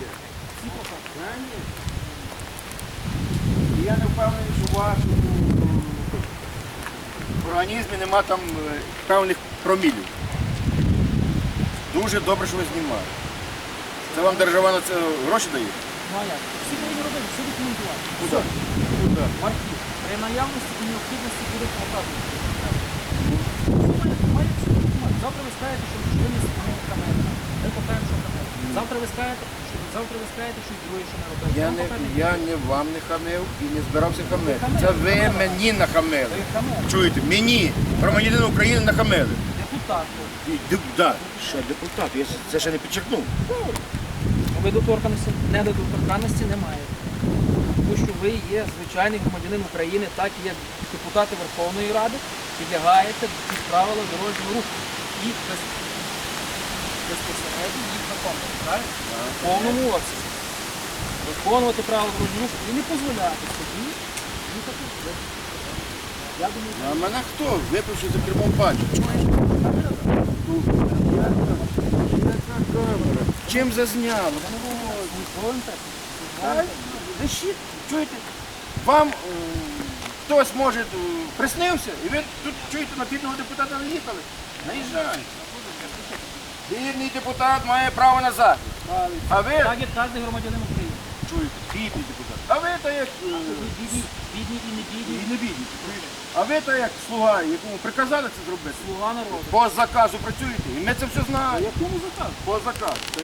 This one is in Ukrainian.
Всі покажуть. Я не впевнений, що в вашому організмі нема там е, певних промілів. Дуже добре, що ви знімаєте. Це вам держава на це гроші дає? Ну а як? Всі повинні робити, все документувати. Куди? Куди? В архів. При наявності і необхідності буде показувати. Має все документувати. Завтра ви скажете, що ви не спинили камеру. Ми покажемо, що камера. Завтра ви скажете, що завтра ви скажете, що друге, що не робили. Я не, я не вам не хамив і не збирався хамити. хамили. Це ви мені нахамили. Ви камера. Чуєте, мені, громадянину України, нахамили. Депутат. І, деп- ще депутат, я це ще не підчеркнув. Ви доторканості, не маєте. Тому що ви є звичайний громадянин України, так і є депутати Верховної Ради, підлягаєте під правила дорожнього руху. І без, безпосередньо їх виконувати. правильно? В повному обсязі. Виконувати правила руху і не дозволяти собі їхати без. Я думаю, А мене хто? Випивши за кермом бачить. Чим зазняло? ніколи не. Лишіть, чуєте, вам е, хтось може е, приснився, і ви тут чуєте на бідного депутата наїхали. Наїжджайте. Бідний депутат має право на захист. А ви Так як кожен громадянин України. чуєте, бідний депутат. А ви то як е, Бідні, бідні і не бідні. і не бідні. А ви то як слуга, якому приказали це зробити. Слуга народу. По заказу працюєте, і ми це все знаємо. Якому заказу? По заказу.